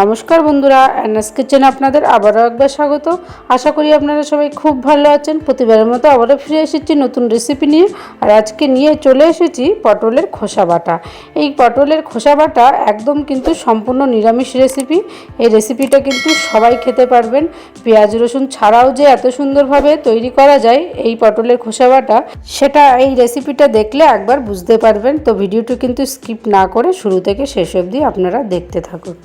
নমস্কার বন্ধুরা অ্যানাস কিচেনে আপনাদের আবারও একবার স্বাগত। আশা করি আপনারা সবাই খুব ভালো আছেন। প্রতিবারের মতো আবারও ফিরে এসেছি নতুন রেসিপি নিয়ে। আর আজকে নিয়ে চলে এসেছি পটলের খোসা বাটা। এই পটলের খোসা বাটা একদম কিন্তু সম্পূর্ণ নিরামিষ রেসিপি এই রেসিপিটা কিন্তু সবাই খেতে পারবেন। পেঁয়াজ, রসুন ছাড়াও যে এত সুন্দরভাবে তৈরি করা যায় এই পটলের খোসা বাটা, সেটা এই রেসিপিটা দেখলে একবার বুঝতে পারবেন। তো ভিডিওটি কিন্তু স্কিপ না করে শুরু থেকে শেষ অবধি আপনারা দেখতে থাকুন।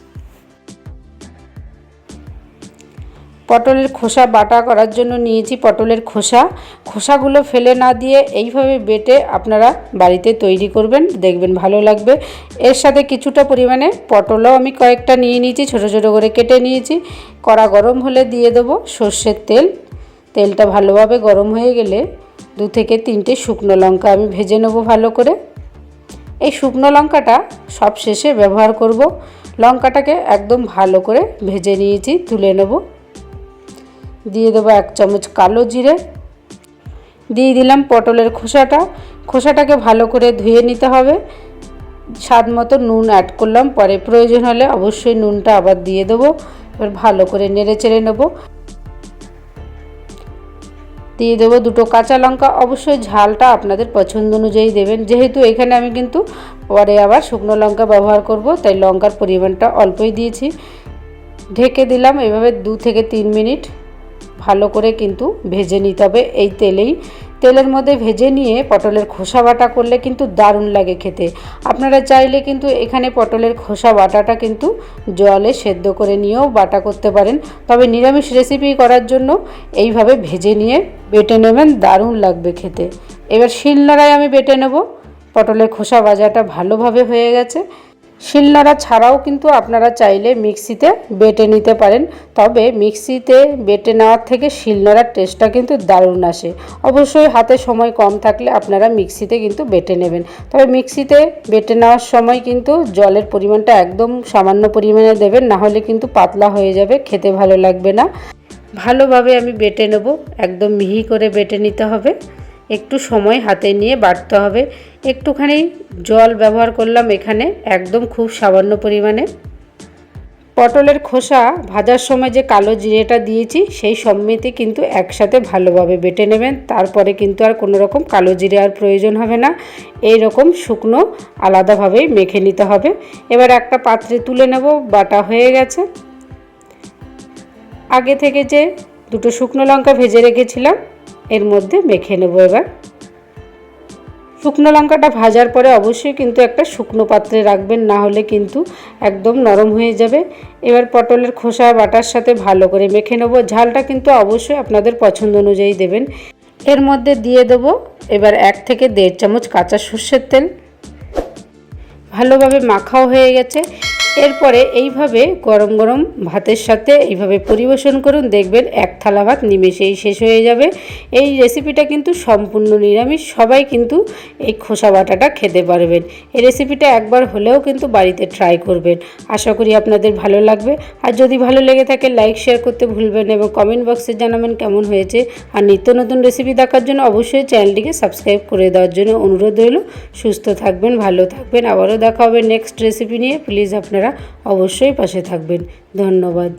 পটলের খোসা বাটা করার জন্য নিয়েছি পটলের খোসা। খোসাগুলো ফেলে না দিয়ে এইভাবে বেটে আপনারা বাড়িতে তৈরি করবেন, দেখবেন ভালো লাগবে। এর সাথে কিছুটা পরিমাণে পটলও আমি কয়েকটা নিয়ে নিয়েছি, ছোট ছোট করে কেটে নিয়েছি। কড়া গরম হলে দিয়ে দেবো সর্ষের তেল। তেলটা ভালোভাবে গরম হয়ে গেলে দু থেকে তিনটে শুকনো লঙ্কা আমি ভেজে নেব ভালো করে। এই শুকনো লঙ্কাটা সব শেষে ব্যবহার করব। লঙ্কাটাকে একদম ভালো করে ভেজে নিয়েছি, তুলে নেব। দিয়ে দেবো এক চামচ কালো জিরে। দিয়ে দিলাম পটলের খোসাটা। খোসাটাকে ভালো করে ধুয়ে নিতে হবে। স্বাদ মতো নুন অ্যাড করলাম। পরে প্রয়োজন হলে অবশ্যই নুনটা আবার দিয়ে দেবো। এবার ভালো করে নেড়ে চেড়ে নেব। দিয়ে দেবো দুটো কাঁচা লঙ্কা। অবশ্যই ঝালটা আপনাদের পছন্দ অনুযায়ী দেবেন। যেহেতু এখানে আমি কিন্তু পরে আবার শুকনো লঙ্কা ব্যবহার করব, তাই লঙ্কার পরিমাণটা অল্পই দিয়েছি। ঢেকে দিলাম এভাবে দু থেকে তিন মিনিট। ভালো করে কিন্তু ভেজে নিতে হবে এই তেলেই। তেলের মধ্যে ভেজে নিয়ে পটলের খোসা বাটা করলে কিন্তু দারুণ লাগে খেতে। আপনারা চাইলে কিন্তু এখানে পটলের খোসা বাটাটা কিন্তু জলে সেদ্ধ করে নিয়েও বাটা করতে পারেন। তবে নিরামিষ রেসিপি করার জন্য এইভাবে ভেজে নিয়ে বেটে নেবেন, দারুণ লাগবে খেতে। এবার শিলনোড়ায় আমি বেটে নেব। পটলের খোসা বাজাটা ভালোভাবে হয়ে গেছে। শিলনোড়া ছাড়াও কিন্তু আপনারা চাইলে মিক্সিতে বেটে নিতে পারেন। তবে মিক্সিতে বেটে নেওয়ার থেকে শিলনোড়ার টেস্টটা কিন্তু দারুণ আসে। অবশ্যই হাতে সময় কম থাকলে আপনারা মিক্সিতে কিন্তু বেটে নেবেন। তবে মিক্সিতে বেটে নেওয়ার সময় কিন্তু জলের পরিমাণটা একদম সামান্য পরিমাণে দেবেন, না হলে কিন্তু পাতলা হয়ে যাবে, খেতে ভালো লাগবে না। ভালোভাবে আমি বেটে নেব। একদম মিহি করে বেটে নিতে হবে। একটু সময় হাতে নিয়ে বাটতে হবে। একটুখানি জল ব্যবহার করলাম এখানে, একদম খুব সামান্য পরিমাণে। পটলের খোসা ভাজার সময় যে কালো জিরেটা দিয়েছি, সেই সমেতে কিন্তু একসাথে ভালোভাবে বেটে নেবেন। তারপরে কিন্তু আর কোনো রকম কালো জিরে আর প্রয়োজন হবে না। এই রকম শুকনো আলাদাভাবেই মেখে নিতে হবে। এবার একটা পাত্রে তুলে নেব, বাটা হয়ে গেছে। আগে থেকে যে দুটো শুকনো লঙ্কা ভেজে রেখেছিলাম এর মধ্যে মেখে নেব এবার। শুকনো লঙ্কাটা ভাজার পরে অবশ্যই কিন্তু একটা শুকনো পাত্রে রাখবেন, না হলে কিন্তু একদম নরম হয়ে যাবে। এবার পটলের খোসা বাটার সাথে ভালো করে মেখে নেব। ঝালটা কিন্তু অবশ্যই আপনাদের পছন্দ অনুযায়ী দেবেন। এর মধ্যে দিয়ে দেব এবার এক থেকে দেড় চামচ কাঁচা সর্ষের তেল। ভালোভাবে মাখাও হয়ে গেছে। এরপরে এইভাবে গরম গরম ভাতের সাথে এইভাবে পরিবেশন করুন। দেখবেন এক থালা ভাত নিমেষেই শেষ হয়ে যাবে। এই রেসিপিটা কিন্তু সম্পূর্ণ নিরামিষ। সবাই কিন্তু এই খোসা বাটাটা খেতে পারবেন। এই রেসিপিটা একবার হলেও কিন্তু বাড়িতে ট্রাই করবেন। আশা করি আপনাদের ভালো লাগবে। আর যদি ভালো লেগে থাকে লাইক শেয়ার করতে ভুলবেন এবং কমেন্ট বক্সে জানাবেন কেমন হয়েছে। আর নিত্য নতুন রেসিপি দেখার জন্য অবশ্যই চ্যানেলটিকে সাবস্ক্রাইব করে দেওয়ার জন্য অনুরোধ রইল। সুস্থ থাকবেন, ভালো থাকবেন। আবারও দেখা হবে নেক্সট রেসিপি নিয়ে। প্লিজ আপনারা অবশ্যই পাশে থাকবেন। ধন্যবাদ।